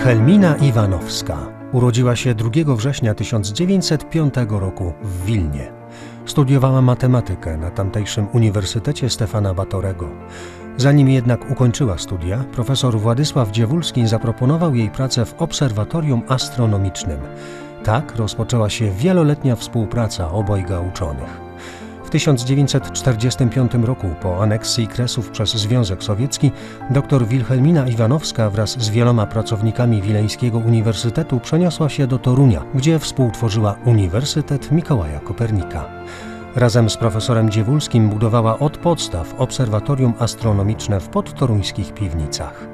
Wilhelmina Iwanowska urodziła się 2 września 1905 roku w Wilnie. Studiowała matematykę na tamtejszym Uniwersytecie Stefana Batorego. Zanim jednak ukończyła studia, profesor Władysław Dziewulski zaproponował jej pracę w obserwatorium astronomicznym. Tak rozpoczęła się wieloletnia współpraca obojga uczonych. W 1945 roku po aneksji Kresów przez Związek Sowiecki dr Wilhelmina Iwanowska wraz z wieloma pracownikami Wileńskiego Uniwersytetu przeniosła się do Torunia, gdzie współtworzyła Uniwersytet Mikołaja Kopernika. Razem z profesorem Dziewulskim budowała od podstaw obserwatorium astronomiczne w podtoruńskich piwnicach.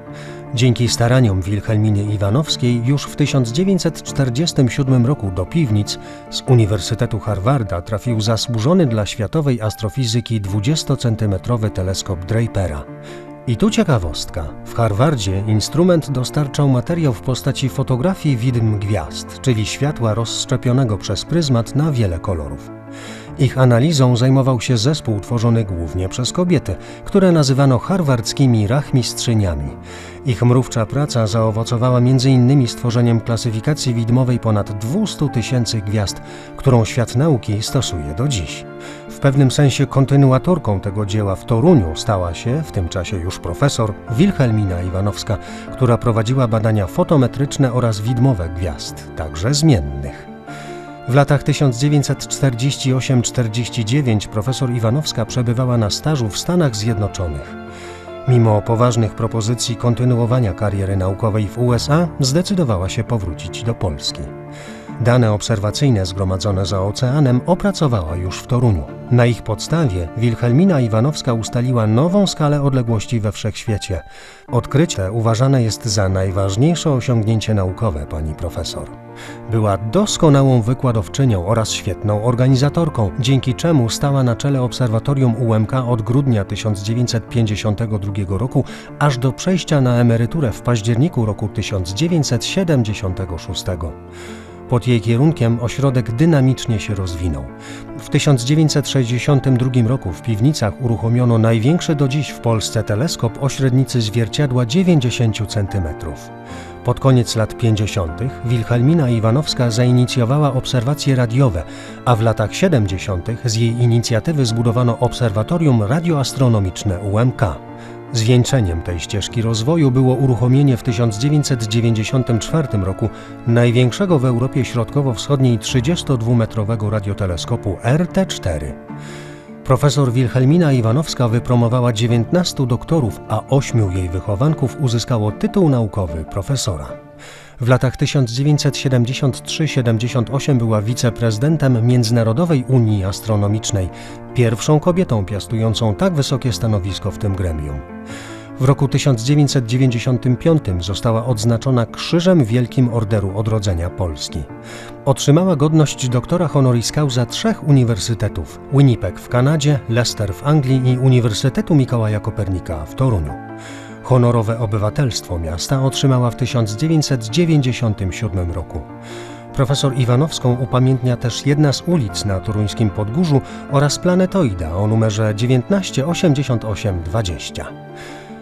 Dzięki staraniom Wilhelminy Iwanowskiej już w 1947 roku do piwnic z Uniwersytetu Harvarda trafił zasłużony dla światowej astrofizyki 20-centymetrowy teleskop Drapera. I tu ciekawostka. W Harvardzie instrument dostarczał materiał w postaci fotografii widm gwiazd, czyli światła rozszczepionego przez pryzmat na wiele kolorów. Ich analizą zajmował się zespół tworzony głównie przez kobiety, które nazywano harwardzkimi rachmistrzyniami. Ich mrówcza praca zaowocowała m.in. stworzeniem klasyfikacji widmowej ponad 200 tysięcy gwiazd, którą świat nauki stosuje do dziś. W pewnym sensie kontynuatorką tego dzieła w Toruniu stała się, w tym czasie już profesor, Wilhelmina Iwanowska, która prowadziła badania fotometryczne oraz widmowe gwiazd, także zmiennych. W latach 1948-49 profesor Iwanowska przebywała na stażu w Stanach Zjednoczonych. Mimo poważnych propozycji kontynuowania kariery naukowej w USA, zdecydowała się powrócić do Polski. Dane obserwacyjne zgromadzone za oceanem opracowała już w Toruniu. Na ich podstawie Wilhelmina Iwanowska ustaliła nową skalę odległości we wszechświecie. Odkrycie uważane jest za najważniejsze osiągnięcie naukowe pani profesor. Była doskonałą wykładowczynią oraz świetną organizatorką, dzięki czemu stała na czele obserwatorium UMK od grudnia 1952 roku aż do przejścia na emeryturę w październiku roku 1976. Pod jej kierunkiem ośrodek dynamicznie się rozwinął. W 1962 roku w piwnicach uruchomiono największy do dziś w Polsce teleskop o średnicy zwierciadła 90 cm. Pod koniec lat 50. Wilhelmina Iwanowska zainicjowała obserwacje radiowe, a w latach 70. z jej inicjatywy zbudowano Obserwatorium Radioastronomiczne UMK. Zwieńczeniem tej ścieżki rozwoju było uruchomienie w 1994 roku największego w Europie Środkowo-Wschodniej 32-metrowego radioteleskopu RT4. Profesor Wilhelmina Iwanowska wypromowała 19 doktorów, a ośmiu jej wychowanków uzyskało tytuł naukowy profesora. W latach 1973-78 była wiceprezydentem Międzynarodowej Unii Astronomicznej, pierwszą kobietą piastującą tak wysokie stanowisko w tym gremium. W roku 1995 została odznaczona Krzyżem Wielkim Orderu Odrodzenia Polski. Otrzymała godność doktora honoris causa trzech uniwersytetów: Winnipeg w Kanadzie, Leicester w Anglii i Uniwersytetu Mikołaja Kopernika w Toruniu. Honorowe obywatelstwo miasta otrzymała w 1997 roku. Profesor Iwanowską upamiętnia też jedna z ulic na toruńskim Podgórzu oraz planetoida o numerze 198820.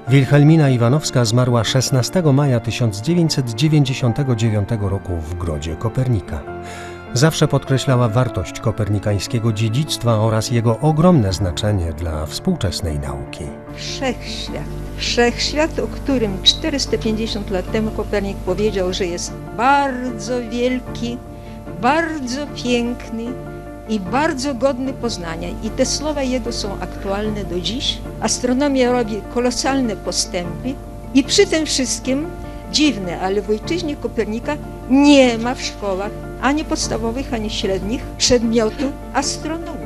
Wilhelmina Iwanowska zmarła 16 maja 1999 roku w Grodzie Kopernika. Zawsze podkreślała wartość kopernikańskiego dziedzictwa oraz jego ogromne znaczenie dla współczesnej nauki. Wszechświat. Wszechświat, o którym 450 lat temu Kopernik powiedział, że jest bardzo wielki, bardzo piękny i bardzo godny poznania. I te słowa jego są aktualne do dziś. Astronomia robi kolosalne postępy i przy tym wszystkim dziwne, ale w ojczyźnie Kopernika nie ma w szkołach ani podstawowych, ani średnich przedmiotu astronomii.